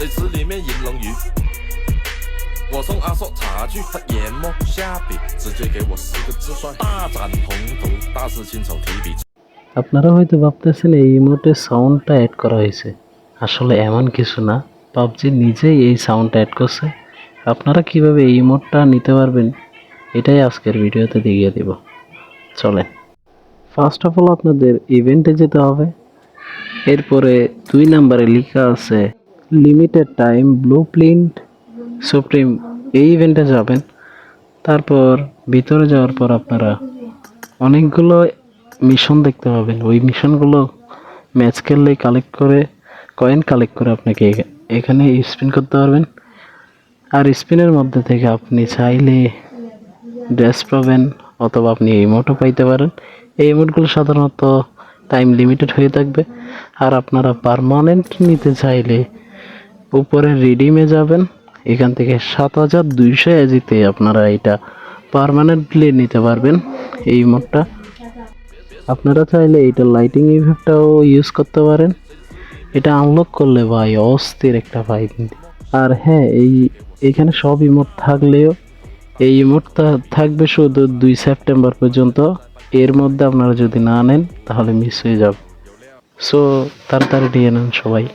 水池里面饮龙鱼。我送阿硕茶具，他研磨下笔，直接给我四个字算大展宏图，大事亲手提笔。 আপনারা হয়তো ভাবতেছেন এই ইমোটে সাউন্ডটা অ্যাড করা হয়েছে আসলে এমন কিছু না পাবজি নিজেই এই সাউন্ডটা অ্যাড করছে আপনারা কিভাবে এই ইমোটটা নিতে পারবেন এটাই আজকের ভিডিওতে দেখিয়ে দিব চলেন ফার্স্ট অফ অল আপনাদের ইভেন্টে যেতে হবে এরপরে দুই নাম্বারে লেখা আছে limited time blueprint supreme এই ইভেন্টে যাবেন। তারপর ভিতরে যাওয়ার পর আপনারা অনেকগুলো মিশন দেখতে পাবেন। ওই মিশনগুলো ম্যাচ খেললে কালেক্ট করে কয়েন কালেক্ট করে আপনাকে এখা- এখানে স্পিন করতে পারবেন। আর স্পিনের মধ্যে থেকে আপনি চাইলে ড্রেস পাবেন অথবা আপনি ইমোটও পাইতে পারেন। এই ইমোটগুলো সাধারণত টাইম লিমিটেড হয়ে থাকবে। আর আপনারা পারমানেন্ট নিতে চাইলে উপরে রিডিমে যাবেন। এখান থেকে সাত হাজার দুইশো এজিতে আপনারা এটা পারমানেন্টলি নিতে পারবেন এই ইমোটটা আপনারা চাইলে এটা লাইটিং ইফেক্টটাও ইউজ করতে পারেন। এটা আনলক করলে ভাই অস্থির একটা ভাই আর হ্যাঁ এই, এখানে সব ইমোট থাকলেও এই ইমোটটা থাকবে শুধু দুই সেপ্টেম্বর পর্যন্ত। এর মধ্যে আপনারা যদি না নেন, তাহলে মিস হয়ে যাবে। সো তাড়াতাড়ি নিয়ে নেন সবাই।